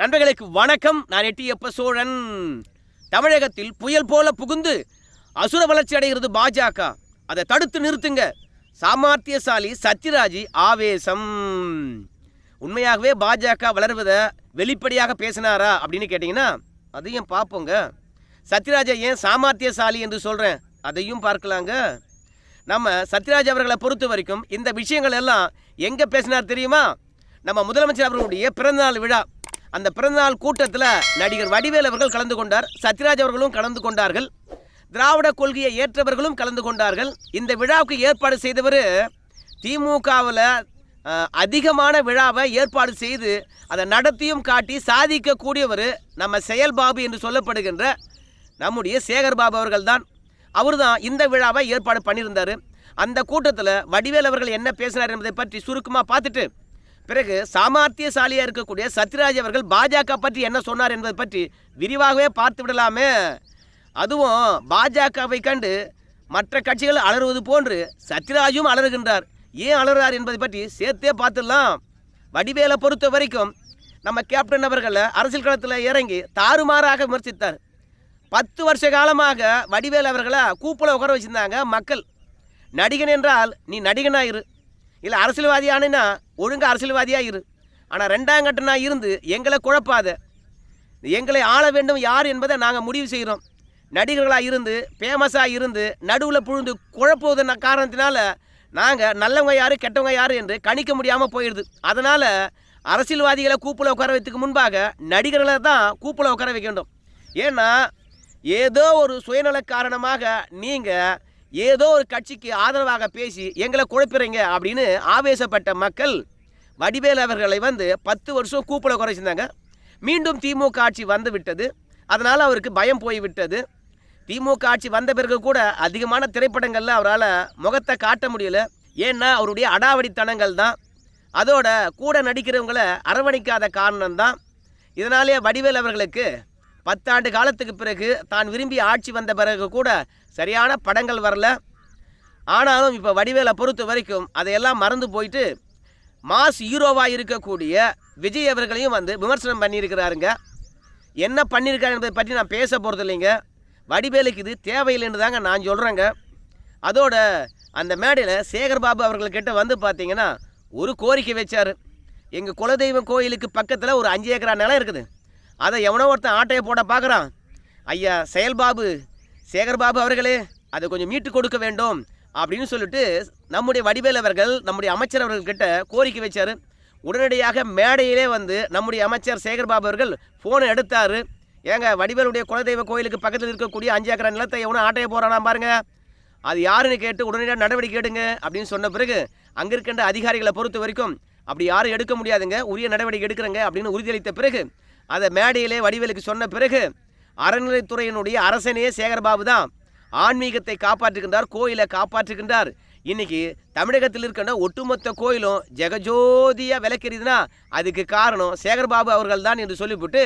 நண்பர்களுக்கு வணக்கம். நான் எட்டியப்ப சோழன் தமிழகத்தில் புயல் போல புகுந்து அசுர வளர்ச்சி அடைகிறது பாஜக. அதை தடுத்து நிறுத்துங்க. சாமர்த்தியசாலி சத்யராஜ் ஆவேசம். உண்மையாகவே பாஜக வளர்வதை வெளிப்படையாக பேசினாரா அப்படின்னு கேட்டிங்கன்னா அதையும் பார்ப்போங்க. சத்யராஜை ஏன் சாமர்த்தியசாலி என்று சொல்கிறேன் அதையும் பார்க்கலாங்க. நம்ம சத்யராஜ் அவர்களை பொறுத்த வரைக்கும் இந்த விஷயங்கள் எல்லாம் எங்கே பேசினார் தெரியுமா? நம்ம முதலமைச்சர் அவர்களுடைய பிறந்தநாள் விழா. அந்த பிறந்தநாள் கூட்டத்தில் நடிகர் வடிவேல் அவர்கள் கலந்து கொண்டார் சத்யராஜ் அவர்களும் கலந்து கொண்டார்கள் திராவிட கொள்கையை ஏற்றவர்களும் கலந்து கொண்டார்கள். இந்த விழாவுக்கு ஏற்பாடு செய்தவர் திமுகவில் அதிகமான விழாவை ஏற்பாடு செய்து அதை நடத்தியும் காட்டி சாதிக்கக்கூடியவர் நம்ம செயல்பாபு என்று சொல்லப்படுகின்ற நம்முடைய சேகர் பாபு அவர்கள் தான் அவர் தான் இந்த விழாவை ஏற்பாடு பண்ணியிருந்தார். அந்த கூட்டத்தில் வடிவேல் அவர்கள் என்ன பேசினார் என்பதை பற்றி சுருக்கமாக பார்த்துட்டு பிறகு சாமர்த்தியசாலியாக இருக்கக்கூடிய சத்யராஜ் அவர்கள் பாஜக பற்றி என்ன சொன்னார் என்பதை பற்றி விரிவாகவே பார்த்து விடலாமே. அதுவும் பாஜகவை கண்டு மற்ற கட்சிகள் அலறுவது போன்று சத்யராஜும் அலறுகின்றார். ஏன் அலறார் என்பதை பற்றி சேர்த்தே பார்த்துடலாம். வடிவேலை பொறுத்த வரைக்கும் நம்ம கேப்டன் அவர்களை அரசியல் களத்தில் இறங்கி தாறுமாறாக விமர்சித்தார். பத்து வருஷ காலமாக வடிவேல் அவர்களை கூப்பில் உட்கார வச்சுருந்தாங்க மக்கள். நடிகன் என்றால் நீ நடிகனாயிரு. இல்லை அரசியல்வாதியானா ஒழுங்கு அரசியல்வாதியாக இரு ஆனால் ரெண்டாம் கட்டனா இருந்து எங்களை குழப்பாத. எங்களை ஆள வேண்டும் யார் என்பதை நாங்கள் முடிவு செய்கிறோம் நடிகர்களாக இருந்து ஃபேமஸாக இருந்து நடுவில் புழுந்து குழப்புவதன் காரணத்தினால நாங்கள் நல்லவங்க யார் கெட்டவங்க யார் என்று கணிக்க முடியாமல் போயிடுது. அதனால் அரசியல்வாதிகளை கூப்பில் உட்கார வைத்துக்கு முன்பாக நடிகர்களை தான் கூப்பில் உட்கார வைக்க வேண்டும். ஏன்னா ஏதோ ஒரு சுயநல காரணமாக நீங்கள் ஏதோ ஒரு கட்சிக்கு ஆதரவாக பேசி எங்களை குழப்பிறீங்க அப்படின்னு ஆவேசப்பட்ட மக்கள் வடிவேல் அவர்களை வந்து பத்து வருஷம் கூப்பிட குறைச்சிருந்தாங்க மீண்டும் திமுக ஆட்சி வந்து விட்டது. அதனால் அவருக்கு பயம் போய் விட்டது. திமுக ஆட்சி வந்த பிறகு கூட அதிகமான திரைப்படங்களில் அவரால் முகத்தை காட்ட முடியல. ஏன்னா அவருடைய அடாவடித்தனங்கள் தான். அதோட கூட நடிக்கிறவங்கள அரவணைக்காத காரணம் தான் இதனாலே வடிவேல் அவர்களுக்கு பத்தாண்டு காலத்துக்கு பிறகு தான் விரும்பி ஆட்சி வந்த பிறகு கூட சரியான படங்கள் வரல. ஆனாலும் இப்போ வடிவேலை பொறுத்த வரைக்கும் அதையெல்லாம் மறந்து போயிட்டு மாஸ் ஹீரோவாக இருக்கக்கூடிய விஜய் அவர்களையும் வந்து விமர்சனம் பண்ணியிருக்கிறாருங்க. என்ன பண்ணியிருக்காரு என்பதை பற்றி நான் பேச போகிறது இல்லைங்க. வடிவேலுக்கு இது தேவையில்லைன்னு தாங்க நான் சொல்கிறேங்க அதோட அந்த மேடையில் சேகர்பாபு அவர்கள்கிட்ட வந்து பார்த்தீங்கன்னா ஒரு கோரிக்கை வச்சார். எங்கள் குலதெய்வம் கோயிலுக்கு பக்கத்தில் ஒரு அஞ்சு ஏக்கரா நிலம் இருக்குது. அதை எவனோ ஒருத்தன் ஆட்டையை போட பார்க்குறான். ஐயா செயல்பாபு சேகர்பாபு அவர்களே அதை கொஞ்சம் மீட்டு கொடுக்க வேண்டும் அப்படின்னு சொல்லிட்டு நம்முடைய வடிவேல் அவர்கள் நம்முடைய அமைச்சர் அவர்கள்கிட்ட கோரிக்கை வச்சார். உடனடியாக மேடையிலே வந்து நம்முடைய அமைச்சர் சேகர்பாபு அவர்கள் ஃபோனை எடுத்தார். ஏங்க வடிவேலுடைய குலதெய்வ கோயிலுக்கு பக்கத்தில் இருக்கக்கூடிய அஞ்சு ஏக்கரை நிலத்தை எவனோ ஆட்டையை போகிறானா பாருங்க. அது யாருன்னு கேட்டு உடனடியாக நடவடிக்கை எடுங்க அப்படின்னு சொன்ன பிறகு அங்கே இருக்கின்ற அதிகாரிகளை பொறுத்த வரைக்கும் அப்படி யாரும் எடுக்க முடியாதுங்க உரிய நடவடிக்கை எடுக்கிறங்க அப்படின்னு உறுதியளித்த பிறகு அதை மேடையிலே வடிவேலுக்கு சொன்ன பிறகு அறநிலைத்துறையினுடைய அரசனே சேகர்பாபு தான் ஆன்மீகத்தை காப்பாற்றுகின்றார் கோயிலை காப்பாற்றுகின்றார். இன்னைக்கு தமிழகத்தில் இருக்கின்ற ஒட்டுமொத்த கோயிலும் ஜெகஜோதியாக விளக்கிறதுனா அதுக்கு காரணம் சேகர்பாபு அவர்கள் தான் என்று சொல்லிவிட்டு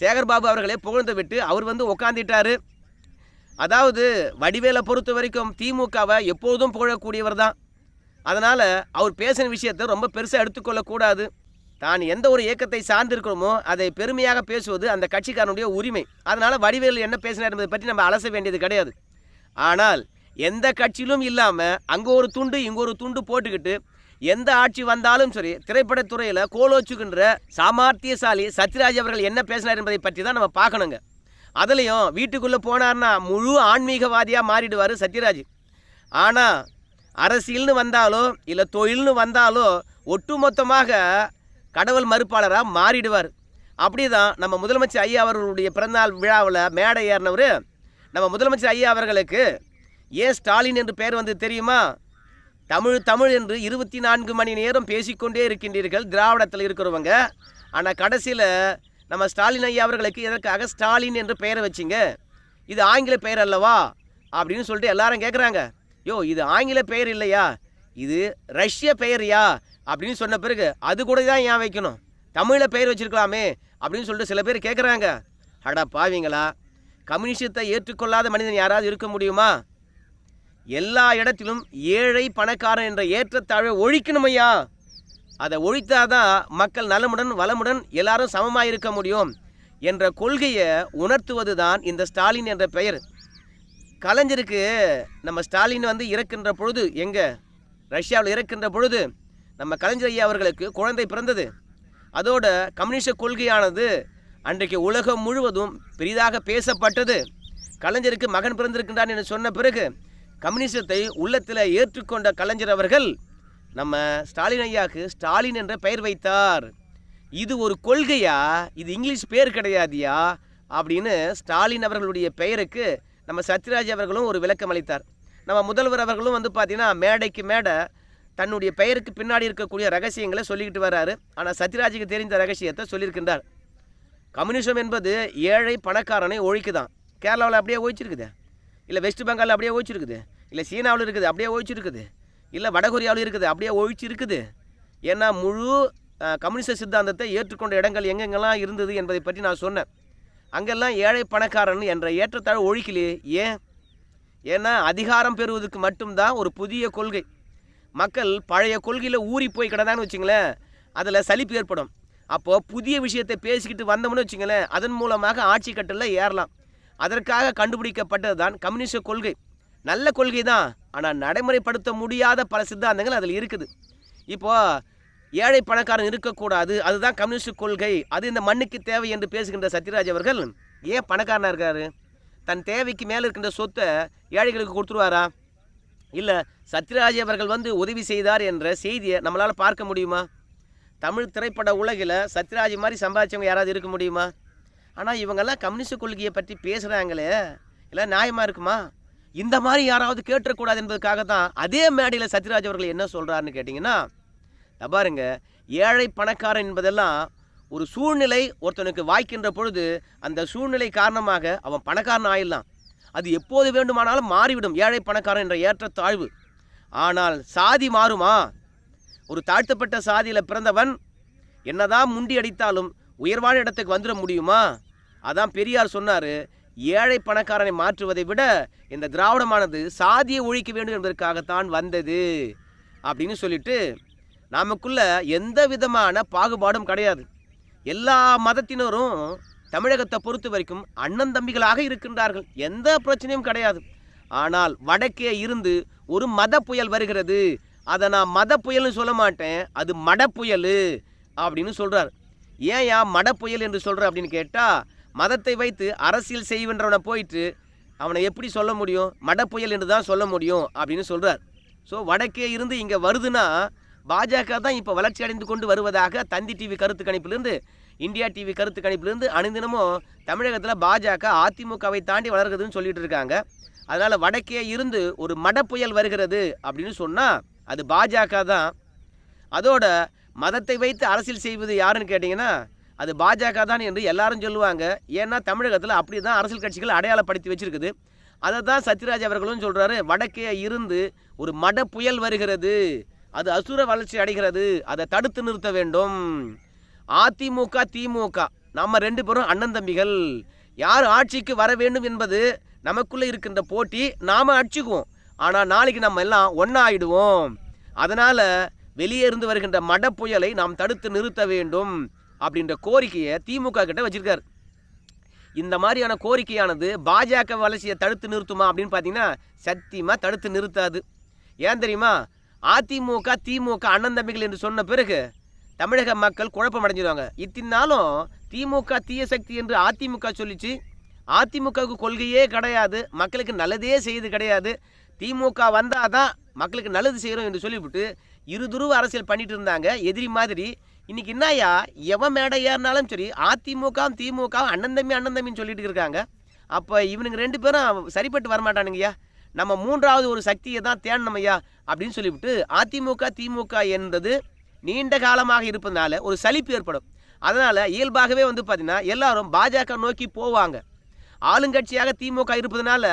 சேகர்பாபு அவர்களே புகழ்ந்து விட்டு அவர் வந்து உட்காந்துட்டார் அதாவது வடிவேலை பொறுத்த வரைக்கும் திமுகவை எப்போதும் புகழக்கூடியவர் தான். அதனால் அவர் பேசின விஷயத்தை ரொம்ப பெருசாக எடுத்துக்கொள்ளக்கூடாது. தான் எந்த ஒரு இயக்கத்தை சார்ந்திருக்கிறோமோ அதை பெருமையாக பேசுவது அந்த கட்சிக்காரனுடைய உரிமை. அதனால் வடிவேல் என்ன பேசினார் என்பதை பற்றி நம்ம அலச வேண்டியது கிடையாது. ஆனால் எந்த கட்சியிலும் இல்லாமல் அங்கே ஒரு துண்டு இங்கே ஒரு துண்டு போட்டுக்கிட்டு எந்த ஆட்சி வந்தாலும் சரி திரைப்படத்துறையில் கோலோச்சுகின்ற சாமர்த்தியசாலி சத்யராஜ் அவர்கள் என்ன பேசினார் என்பதை பற்றி தான் நம்ம பார்க்கணுங்க. அதுலேயும் வீட்டுக்குள்ளே போனார்னா முழு ஆன்மீகவாதியாக மாறிடுவார் சத்யராஜ். ஆனால் அரசியல்னு வந்தாலோ இல்லை தொழில்னு வந்தாலோ ஒட்டுமொத்தமாக கடவுள் மறுப்பாளராக மாறிடுவார். அப்படி தான் நம்ம முதலமைச்சர் ஐயா அவர்களுடைய பிறந்தநாள் விழாவில் மேடை ஏறினவர் நம்ம முதலமைச்சர் ஐயா அவர்களுக்கு ஏன் ஸ்டாலின் என்று பெயர் வந்து தெரியுமா? தமிழ் தமிழ் என்று இருபத்தி நான்கு மணி நேரம் பேசிக்கொண்டே இருக்கின்றீர்கள் திராவிடத்தில் இருக்கிறவங்க. ஆனால் கடைசியில் நம்ம ஸ்டாலின் ஐயா அவர்களுக்கு எதற்காக ஸ்டாலின் என்று பெயரை வச்சிங்க? இது ஆங்கில பெயர் அல்லவா? அப்படின்னு சொல்லிட்டு எல்லாரும் கேட்குறாங்க யோ இது ஆங்கில பெயர் இல்லையா? இது ரஷ்ய பெயர்யா? அப்படின்னு சொன்ன பிறகு அது கூட தான் ஏன் வைக்கணும்? தமிழில் பெயர் வச்சிருக்கலாமே அப்படின்னு சொல்லிட்டு சில பேர் கேட்குறாங்க அடா பாவிங்களா கம்யூனிஸ்டத்தை ஏற்றுக்கொள்ளாத மனிதன் யாராவது இருக்க முடியுமா? எல்லா இடத்திலும் ஏழை பணக்காரன் என்ற ஏற்றத்தாழ்வை ஒழிக்கணும் ஐயா. அதை ஒழித்தாதான் மக்கள் நலமுடன் வளமுடன் எல்லாரும் சமமாக இருக்க முடியும் என்ற கொள்கையை உணர்த்துவது தான் இந்த ஸ்டாலின் என்ற பெயர். கலைஞருக்கு நம்ம ஸ்டாலின் வந்து இறக்கின்ற பொழுது எங்கே? ரஷ்யாவில் இறக்கின்ற பொழுது நம்ம கலைஞர் ஐயா அவர்களுக்கு குழந்தை பிறந்தது. அதோட கம்யூனிஸ்ட கொள்கையானது அன்றைக்கு உலகம் முழுவதும் பெரிதாக பேசப்பட்டது. கலைஞருக்கு மகன் பிறந்திருக்கின்றான் என்று சொன்ன பிறகு கம்யூனிசத்தை உள்ளத்தில் ஏற்றுக்கொண்ட கலைஞர் அவர்கள் நம்ம ஸ்டாலின் ஐயாவுக்கு ஸ்டாலின் என்ற பெயர் வைத்தார். இது ஒரு கொள்கையா? இது இங்கிலீஷ் பேர் கிடையாதியா? அப்படின்னு ஸ்டாலின் அவர்களுடைய பெயருக்கு நம்ம சத்யராஜ் அவர்களும் ஒரு விளக்கம் அளித்தார். நம்ம முதல்வர் அவர்களும் வந்து பார்த்தீங்கன்னா மேடைக்கு மேடை தன்னுடைய பெயருக்கு பின்னாடி இருக்கக்கூடிய ரகசியங்களை சொல்லிக்கிட்டு வர்றாரு ஆனால் சத்யராஜுக்கு தெரிந்த ரகசியத்தை சொல்லியிருக்கின்றார். கம்யூனிசம் என்பது ஏழை பணக்காரனை ஒழிக்குதான். கேரளாவில் அப்படியே ஒழிச்சிருக்குது. இல்லை வெஸ்ட் பெங்காலில் அப்படியே ஒழிச்சிருக்குது. இல்லை சீனாவில் இருக்குது அப்படியே ஒழிச்சிருக்குது. இல்லை வடகொரியாவில் இருக்குது அப்படியே ஒழிச்சிருக்குது. ஏன்னா முழு கம்யூனிச சித்தாந்தத்தை ஏற்றுக்கொண்ட இடங்கள் எங்கெங்கெல்லாம் இருந்தது என்பதை பற்றி நான் சொன்னேன். அங்கெல்லாம் ஏழை பணக்காரன் என்ற ஏற்றத்தாழ் ஒழிக்கலையே. ஏன்? ஏன்னா அதிகாரம் பெறுவதற்கு மட்டும்தான் ஒரு புதிய கொள்கை. மக்கள் பழைய கொள்கையில் ஊறி போய் கிடந்தான்னு வச்சுங்களேன் அதில் சலிப்பு ஏற்படும். அப்போது புதிய விஷயத்தை பேசிக்கிட்டு வந்தோம்னு வச்சுங்களேன் அதன் மூலமாக ஆட்சி கட்டில் ஏறலாம். அதற்காக கண்டுபிடிக்கப்பட்டது தான் கம்யூனிஸ்ட கொள்கை. நல்ல கொள்கை தான் ஆனால் நடைமுறைப்படுத்த முடியாத பல சித்தாந்தங்கள் அதில் இருக்குது. இப்போது ஏழை பணக்காரன் இருக்கக்கூடாது அதுதான் கம்யூனிஸ்ட் கொள்கை. அது இந்த மண்ணுக்கு தேவை என்று பேசுகின்ற சத்யராஜ் அவர்கள் ஏன் பணக்காரனாக இருக்காரு? தன் தேவைக்கு மேலே இருக்கின்ற சொத்தை ஏழைகளுக்கு கொடுத்துருவாரா? இல்லை சத்யராஜ் அவர்கள் வந்து உதவி செய்தார் என்ற செய்தியை நம்மளால் பார்க்க முடியுமா? தமிழ் திரைப்பட உலகில் சத்யராஜ் மாதிரி சம்பாதிச்சவங்க யாராவது இருக்க முடியுமா? ஆனால் இவங்கெல்லாம் கம்யூனிஸ்ட் கொள்கையை பற்றி பேசுகிறாங்களே எல்லாம் நியாயமாக இருக்குமா? இந்த மாதிரி யாராவது கேட்டுறக்கூடாது என்பதுக்காக தான் அதே மேடையில் சத்யராஜ் அவர்கள் என்ன சொல்கிறாருன்னு கேட்டிங்கன்னா பாருங்க ஏழை பணக்காரன் என்பதெல்லாம் ஒரு சூழ்நிலை ஒருத்தனுக்கு வாய்க்கின்ற பொழுது அந்த சூழ்நிலை காரணமாக அவன் பணக்காரன் ஆயிடலாம். அது எப்போது வேண்டுமானாலும் மாறிவிடும். ஏழை பணக்காரன் என்ற ஏற்றத்தாழ்வு ஆனால் சாதி மாறுமா? ஒரு தாழ்த்தப்பட்ட சாதியில் பிறந்தவன் என்னதான் முண்டி அடித்தாலும் உயர்வான இடத்துக்கு வந்துட முடியுமா? அதான் பெரியார் சொன்னார் ஏழை பணக்காரனை மாற்றுவதை விட இந்த திராவிடமானது சாதியை ஒழிக்க வேண்டும் என்பதற்காகத்தான் வந்தது அப்படின்னு சொல்லிட்டு நமக்குள்ள எந்த விதமான பாகுபாடும் கிடையாது. எல்லா மதத்தினரும் தமிழகத்தை பொறுத்த வரைக்கும் அண்ணன் தம்பிகளாக இருக்கின்றார்கள். எந்த பிரச்சனையும் கிடையாது. ஆனால் வடக்கே இருந்து ஒரு மத புயல் வருகிறது. அதை நான் மத புயல்னு சொல்ல மாட்டேன். அது மட புயல் அப்படின்னு சொல்கிறார் ஏன் யா மட புயல் என்று சொல்கிற அப்படின்னு கேட்டால் மதத்தை வைத்து அரசியல் செய்வன்றவனை போயிட்டு அவனை எப்படி சொல்ல முடியும்? மட புயல் என்று தான் சொல்ல முடியும் அப்படின்னு சொல்கிறார் ஸோ வடக்கே இருந்து இங்கே வருதுன்னா பாஜக தான் இப்போ வளர்ச்சி அடைந்து கொண்டு வருவதாக தந்தி டிவி கருத்து கணிப்பிலிருந்து இந்தியா டிவி கருத்து கணிப்பிலிருந்து அனுதினமும் தமிழகத்தில் பாஜக அதிமுகவை தாண்டி வளர்கிறதுன்னு சொல்லிட்டு இருக்காங்க. அதனால் வடக்கே இருந்து ஒரு மட புயல் வருகிறது அப்படின்னு சொன்னால் அது பாஜக தான். அதோட மதத்தை வைத்து அரசியல் செய்வது யாருன்னு கேட்டிங்கன்னா அது பாஜக தான் என்று எல்லாரும் சொல்லுவாங்க. ஏன்னா தமிழகத்தில் அப்படி தான் அரசியல் கட்சிகள் அடையாளப்படுத்தி வச்சுருக்குது. அதை தான் சத்யராஜ் அவர்களும் சொல்கிறாரு வடக்கே இருந்து ஒரு மட புயல் வருகிறது. அது அசுர வளர்ச்சி அடைகிறது. அதை தடுத்து நிறுத்த வேண்டும். அதிமுக திமுக. நம்ம ரெண்டு பேரும் அண்ணன் தம்பிகள். யார் ஆட்சிக்கு வர வேண்டும் என்பது நமக்குள்ளே இருக்கின்ற போட்டி நாம் அடிச்சுக்குவோம். ஆனால் நாளைக்கு நம்ம எல்லாம் ஒன்றா ஆயிடுவோம் அதனால் வெளியே இருந்து வருகின்ற மட புயலை நாம் தடுத்து நிறுத்த வேண்டும் அப்படின்ற கோரிக்கையை திமுக கிட்ட வச்சிருக்காரு. இந்த மாதிரியான கோரிக்கையானது பாஜக வளர்ச்சியை தடுத்து நிறுத்துமா அப்படின்னு பார்த்தீங்கன்னா சத்தியமாக தடுத்து நிறுத்தாது. ஏன் தெரியுமா? அதிமுக திமுக அண்ணன் தம்பிகள் என்று சொன்ன பிறகு தமிழக மக்கள் குழப்பம் அடைஞ்சிருவாங்க இத்தினாலும் திமுக தீய சக்தி என்று அதிமுக சொல்லிச்சு. அதிமுகவுக்கு கொள்கையே கிடையாது. மக்களுக்கு நல்லதே செய்து கிடையாது. திமுக வந்தால் தான் மக்களுக்கு நல்லது செய்கிறோம் என்று சொல்லிவிட்டு இருதுருவ அரசியல் பண்ணிட்டு இருந்தாங்க. எதிரி மாதிரி. இன்னைக்கு என்னய்யா? எவன் மேடை ஏறினாலும் சரி அதிமுக திமுக அண்ணன் தம்பி அண்ணன் தம்பின்னு சொல்லிட்டு இருக்காங்க. அப்போ இவனுங்க ரெண்டு பேரும் சரிப்பட்டு வரமாட்டானுங்கய்யா. நம்ம மூன்றாவது ஒரு சக்தியை தான் தேடணும் ஐயா அப்படின்னு சொல்லிவிட்டு அதிமுக திமுக என்பது நீண்ட காலமாக இருப்பதனால ஒரு சலிப்பு ஏற்படும். அதனால் இயல்பாகவே வந்து பார்த்திங்கன்னா எல்லாரும் பாஜக நோக்கி போவாங்க. ஆளுங்கட்சியாக திமுக இருப்பதனால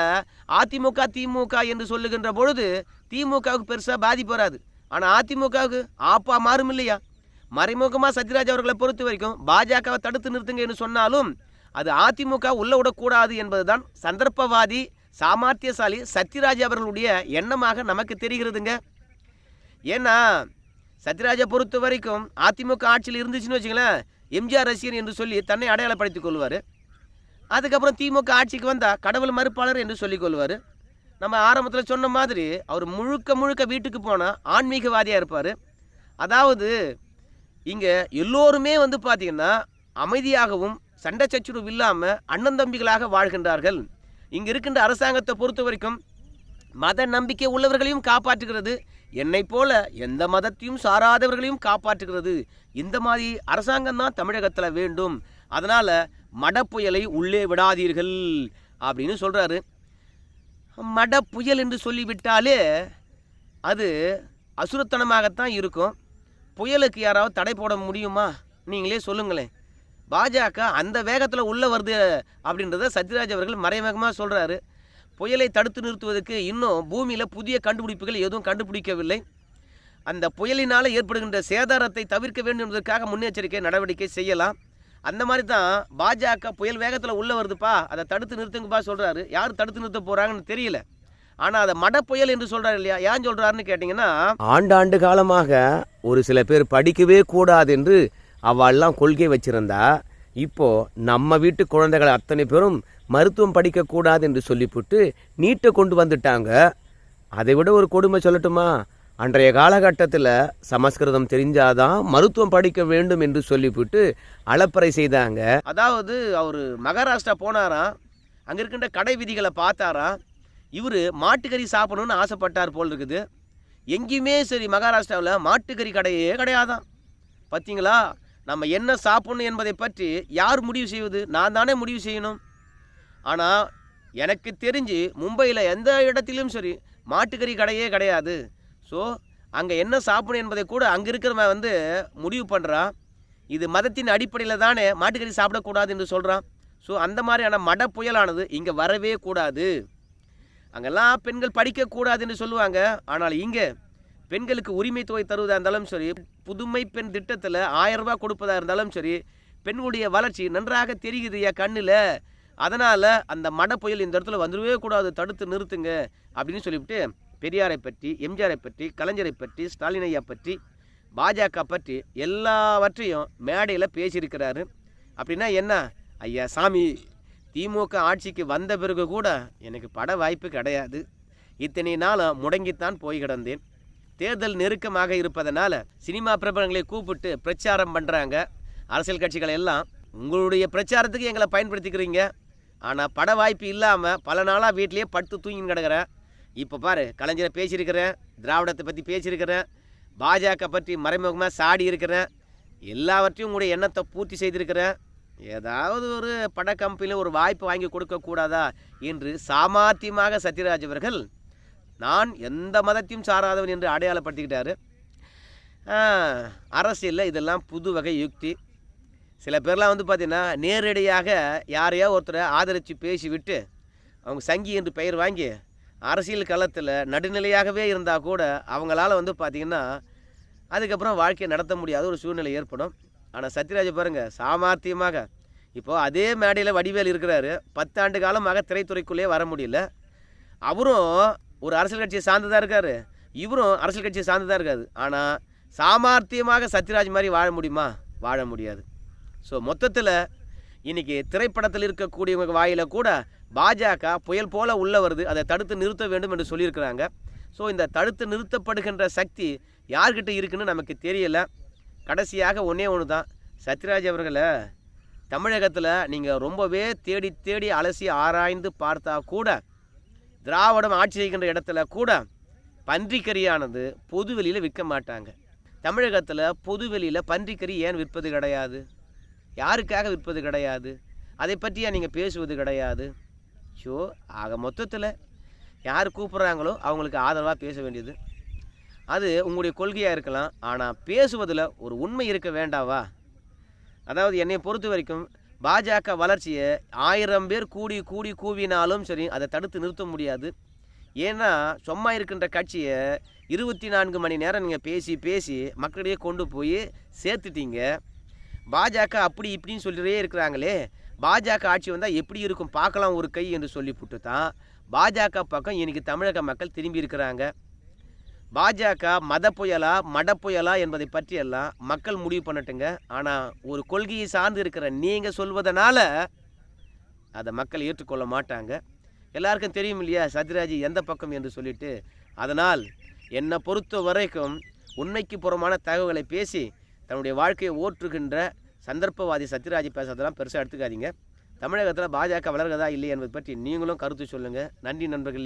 அதிமுக திமுக என்று சொல்லுகின்ற பொழுது திமுகவுக்கு பெருசாக பாதிப்பு வராது. ஆனால் அதிமுகவுக்கு ஆப்பா மாறும் இல்லையா? மறைமுகமாக சத்யராஜ் அவர்களை பொறுத்த வரைக்கும் பாஜகவை தடுத்து நிறுத்துங்க என்று சொன்னாலும் அது அதிமுக உள்ள விடக்கூடாது என்பதுதான் சந்தர்ப்பவாதி சாமர்த்தியசாலி சத்யராஜ் அவர்களுடைய எண்ணமாக நமக்கு தெரிகிறதுங்க. ஏன்னா சத்யராஜை பொறுத்த வரைக்கும் அதிமுக ஆட்சியில் இருந்துச்சுன்னு வச்சுங்களேன் எம்ஜிஆர் ரசிகன் என்று சொல்லி தன்னை அடையாளப்படுத்திக் கொள்வார். அதுக்கப்புறம் திமுக ஆட்சிக்கு வந்தால் கடவுள் மறுப்பாளர் என்று சொல்லிக் கொள்வார். நம்ம ஆரம்பத்தில் சொன்ன மாதிரி அவர் முழுக்க முழுக்க வீட்டுக்கு போனால் ஆன்மீகவாதியாக இருப்பார். அதாவது இங்கே எல்லோருமே வந்து பார்த்திங்கன்னா அமைதியாகவும் சண்டை சச்சுரவு இல்லாமல் அண்ணன் தம்பிகளாக வாழ்கின்றார்கள். இங்கே இருக்கின்ற அரசாங்கத்தை பொறுத்த வரைக்கும் மத நம்பிக்கை உள்ளவர்களையும் காப்பாற்றுகிறது. என்னை போல எந்த மதத்தையும் சாராதவர்களையும் காப்பாற்றுகிறது. இந்த மாதிரி அரசாங்கம் தான் தமிழகத்தில் வேண்டும். அதனால் மடப்புயலை உள்ளே விடாதீர்கள் அப்படின்னு சொல்கிறாரு மடப்புயல் என்று சொல்லிவிட்டாலே அது அசுரத்தனமாகத்தான் இருக்கும். புயலுக்கு யாராவது தடை போட முடியுமா? நீங்களே சொல்லுங்களேன். பாஜக அந்த வேகத்தில் உள்ளே வருது அப்படின்றத சத்யராஜ் அவர்கள் மறைமுகமாக சொல்கிறாரு புயலை தடுத்து நிறுத்துவதற்கு இன்னும் பூமியில் புதிய கண்டுபிடிப்புகள் எதுவும் கண்டுபிடிக்கவில்லை. அந்த புயலினால் ஏற்படுகின்ற சேதாரத்தை தவிர்க்க வேண்டும் என்பதற்காக முன்னெச்சரிக்கை நடவடிக்கை செய்யலாம். அந்த மாதிரி தான் பாஜக புயல் வேகத்தில் உள்ளே வருதுப்பா அதை தடுத்து நிறுத்துங்கப்பா சொல்கிறாரு யார் தடுத்து நிறுத்த போகிறாங்கன்னு தெரியல. ஆனால் அதை மட புயல் என்று சொல்கிறாரு இல்லையா? ஏன் சொல்கிறாருன்னு கேட்டிங்கன்னா ஆண்டாண்டு காலமாக ஒரு சில பேர் படிக்கவே கூடாது என்று அவள்லாம் கொள்கை வச்சிருந்தா இப்போ நம்ம வீட்டு குழந்தைகள் அத்தனை பேரும் மருத்துவம் படிக்கக்கூடாது என்று சொல்லிவிட்டு நீட்டை கொண்டு வந்துட்டாங்க. அதை விட ஒரு கொடுமை சொல்லட்டுமா? அன்றைய காலகட்டத்தில் சமஸ்கிருதம் தெரிஞ்சாதான் மருத்துவம் படிக்க வேண்டும் என்று சொல்லிவிட்டு அளப்பறை செய்தாங்க. அதாவது அவர் மகாராஷ்டிரா போனாராம். அங்கே இருக்கின்ற கடை விதிகளை பார்த்தாராம். இவர் மாட்டுக்கறி சாப்பிடணும்னு ஆசைப்பட்டார் போல் இருக்குது. எங்கேயுமே சரி மகாராஷ்டிராவில் மாட்டுக்கறி கடையே கிடையாதான் பார்த்தீங்களா நம்ம என்ன சாப்பிடணும் என்பதை பற்றி யார் முடிவு செய்வது? நான் தானே முடிவு செய்யணும். ஆனால் எனக்கு தெரிஞ்சு மும்பையில் எந்த இடத்திலும் சரி மாட்டுக்கறி கடையே கிடையாது. ஸோ அங்கே என்ன சாப்பிடணும் என்பதை கூட அங்கே இருக்கிறவன் வந்து முடிவு பண்ணுறான் இது மதத்தின் அடிப்படையில் தானே மாட்டுக்கறி சாப்பிடக்கூடாது என்று சொல்கிறான் ஸோ அந்த மாதிரியான மட புயலானது இங்கே வரவே கூடாது. அங்கெல்லாம் பெண்கள் படிக்கக்கூடாது என்று சொல்லுவாங்க. ஆனால் இங்கே பெண்களுக்கு உரிமை தொகை தருவதாக இருந்தாலும் சரி புதுமை பெண் திட்டத்தில் ஆயிரம் ரூபாய் கொடுப்பதாக இருந்தாலும் சரி பெண்களுடைய வளர்ச்சி நன்றாக தெரியுது என் கண்ணில். அதனால் அந்த மட புயல் இந்த இடத்துல வந்துடவே கூடாது தடுத்து நிறுத்துங்க அப்படின்னு சொல்லிவிட்டு பெரியாரை பற்றி எம்ஜிஆரை பற்றி கலைஞரை பற்றி ஸ்டாலின் ஐயா பற்றி பாஜக பற்றி எல்லாவற்றையும் மேடையில் பேசியிருக்கிறாரு. அப்படின்னா என்ன? ஐயா சாமி திமுக ஆட்சிக்கு வந்த பிறகு கூட எனக்கு பட வாய்ப்பு கிடையாது. இத்தனை நாளும் முடங்கித்தான் போய் கிடந்தேன். தேர்தல் நெருக்கமாக இருப்பதனால சினிமா பிரபலங்களை கூப்பிட்டு பிரச்சாரம் பண்ணுறாங்க அரசியல் கட்சிகள் எல்லாம் உங்களுடைய பிரச்சாரத்துக்கு எங்களை பயன்படுத்திக்கிறீங்க. ஆனால் பட வாய்ப்பு இல்லாமல் பல நாளாக வீட்லேயே படுத்து தூங்கின்னு கிடக்கிறேன். இப்போ பாரு கலைஞரை பேசியிருக்கிறேன் திராவிடத்தை பற்றி பேசியிருக்கிறேன் பாஜக பற்றி மறைமுகமாக சாடி இருக்கிறேன் எல்லாவற்றையும் உங்களுடைய எண்ணத்தை பூர்த்தி செய்திருக்கிறேன். ஏதாவது ஒரு பட கம்பெனியில் ஒரு வாய்ப்பு வாங்கி கொடுக்கக்கூடாதா என்று சாமார்த்தியமாக சத்யராஜ் அவர்கள் நான் எந்த மதத்தையும் சாராதவன் என்று அடையாளப்படுத்திக்கிட்டாரு. அரசியலில் இதெல்லாம் புது வகை யுக்தி. சில பேர்லாம் வந்து பார்த்திங்கன்னா நேரடியாக யாரையோ ஒருத்தரை ஆதரித்து பேசிவிட்டு அவங்க சங்கி என்று பெயர் வாங்கி அரசியல் களத்தில் நடுநிலையாகவே இருந்தால் கூட அவங்களால வந்து பார்த்திங்கன்னா அதுக்கப்புறம் வாழ்க்கையை நடத்த முடியாத ஒரு சூழ்நிலை ஏற்படும். ஆனால் சத்யராஜ் பாருங்கள் சாமர்த்தியமாக. இப்போது அதே மேடையில் வடிவேல் இருக்கிறாரு. பத்தாண்டு காலமாக திரைத்துறைக்குள்ளேயே வர முடியல. அவரும் ஒரு அரசியல் கட்சியை சார்ந்ததாக இருக்கார். இவரும் அரசியல் கட்சியை சார்ந்ததாக இருக்காது ஆனால் சாமர்த்தியமாக சத்யராஜ் மாதிரி வாழ முடியுமா? வாழ முடியாது. ஸோ மொத்தத்தில் இன்றைக்கி திரைப்படத்தில் இருக்கக்கூடியவங்க வாயில் கூட பாஜக புயல் போல உள்ள வருது. அதை தடுத்து நிறுத்த வேண்டும் என்று சொல்லியிருக்கிறாங்க. ஸோ இந்த தடுத்து நிறுத்தப்படுகின்ற சக்தி யார்கிட்ட இருக்குன்னு நமக்கு தெரியலை. கடைசியாக ஒன்றே ஒன்று தான். சத்யராஜ் அவர்களை தமிழகத்தில் நீங்கள் ரொம்பவே தேடி தேடி அலசி ஆராய்ந்து பார்த்தா கூட திராவிடம் ஆட்சி செய்கின்ற இடத்துல கூட பன்றிக்கறியானது பொதுவெளியில் விற்க மாட்டாங்க. தமிழகத்தில் பொதுவெளியில் பன்றிக்கறி ஏன் விற்பது கிடையாது? யாருக்காக விற்பது கிடையாது? அதை பற்றியா நீங்கள் பேசுவது கிடையாது? ஷோ ஆக மொத்தத்தில் யார் கூப்பிட்றாங்களோ அவங்களுக்கு ஆதரவாக பேச வேண்டியது. அது உங்களுடைய கொள்கையாக இருக்கலாம். ஆனால் பேசுவதில் ஒரு உண்மை இருக்க வேண்டாவா? அதாவது என்னை பொறுத்த வரைக்கும் பாஜக வளர்ச்சியை ஆயிரம் பேர் கூடி கூடி கூவினாலும் சரி அதை தடுத்து நிறுத்த முடியாது. ஏன்னா சும்மா இருக்கின்ற கட்சியை இருபத்தி நான்கு மணி நேரம் நீங்கள் பேசி பேசி மக்களிடையே கொண்டு போய் சேர்த்துட்டீங்க. பாஜக அப்படி இப்படின்னு சொல்லிட்டே இருக்கிறாங்களே. பாஜக ஆட்சி வந்தால் எப்படி இருக்கும்? பார்க்கலாம் ஒரு கை என்று சொல்லிவிட்டு தான் பாஜக பக்கம் இன்றைக்கி தமிழக மக்கள் திரும்பி இருக்கிறாங்க. பாஜக மத புயலா மட புயலா என்பதை பற்றியெல்லாம் மக்கள் முடிவு பண்ணட்டுங்க. ஆனால் ஒரு கொள்கையை சார்ந்து இருக்கிற நீங்கள் சொல்வதனால அதை மக்கள் ஏற்றுக்கொள்ள மாட்டாங்க. எல்லாருக்கும் தெரியும் இல்லையா? சத்யராஜ் எந்த பக்கம் என்று சொல்லிட்டு. அதனால் என்னை பொறுத்த வரைக்கும் உண்மைக்கு புறமான தகவலை பேசி தன்னுடைய வாழ்க்கையை ஓற்றுகின்ற சந்தர்ப்பவாதி சத்யராஜ் பேசுறதெல்லாம் பெருசாக எடுத்துக்காதீங்க. தமிழகத்தில் பாஜக வளர்கிறதா இல்லை என்பது பற்றி நீங்களும் கருத்து சொல்லுங்கள் நன்றி நண்பர்களே.